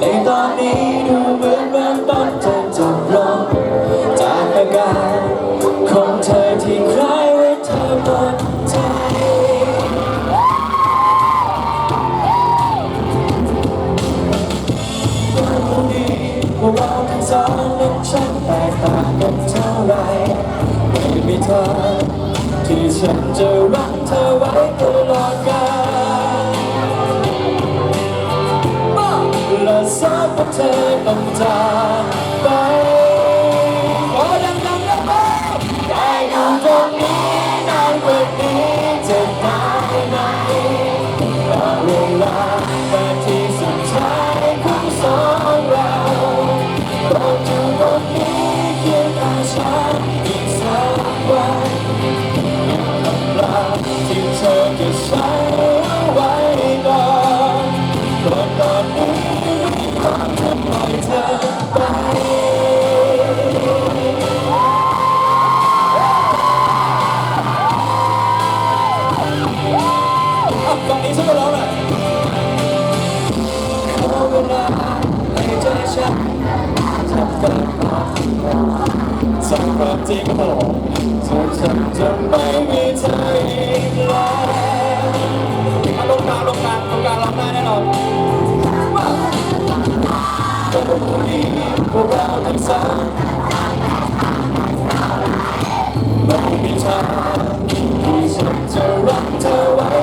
ในตอนนี้ดูเหมือนเริ่มต้นจะจบลงจากอาการของเธอที่คล้ายว่าเธอหมดใจรู้ดีว่าเราทั้งสองนั้นช่างแตกต่างกันเท่าไรไม่มีทางที่ฉันจะรักเธอไว้ตลอดกาล สักวันเธอต้องจากไป อะฝั่งนี้ช่วยร้องหน่อยขอเวลาให้ใจฉันทำกันสักความจริงบอกเธอฉันจะไม่มีเธออีกแล้วอะลงกลางลงกลางลงกลางร้องได้แน่นอนก็รู้ดีพวกเราทั้งสามไม่มีทางที่ฉันจะรักเธอ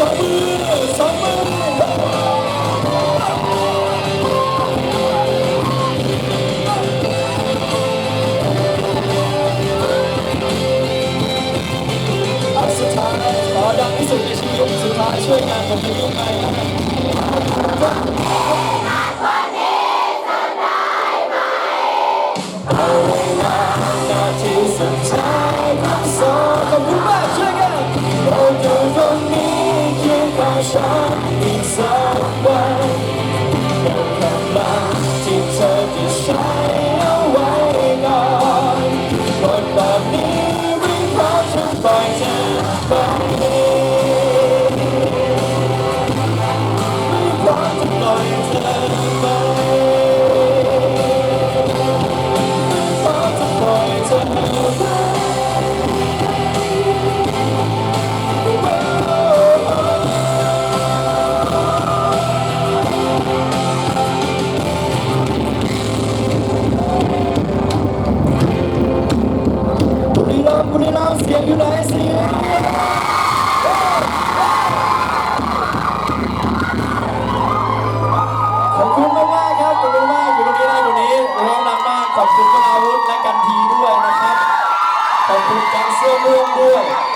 สองมือสองมือเอาสุดท้ายขอดังที่สุดในชีวิตสุดท้ายช่วยงานผมให้ยุ่งไปน สุดท้ายของสองขอบคุณมากช่วยกันเราอยู่ตรงนี้เคียงข้างฉันอีกสักวันกับคำลาที่เธอจะใช้เอาไว้ก่อนบทแบบนี้ม่พร้อมจะปเธอไป รับ ขอบคุณแกงเสื้อม่วงด้วย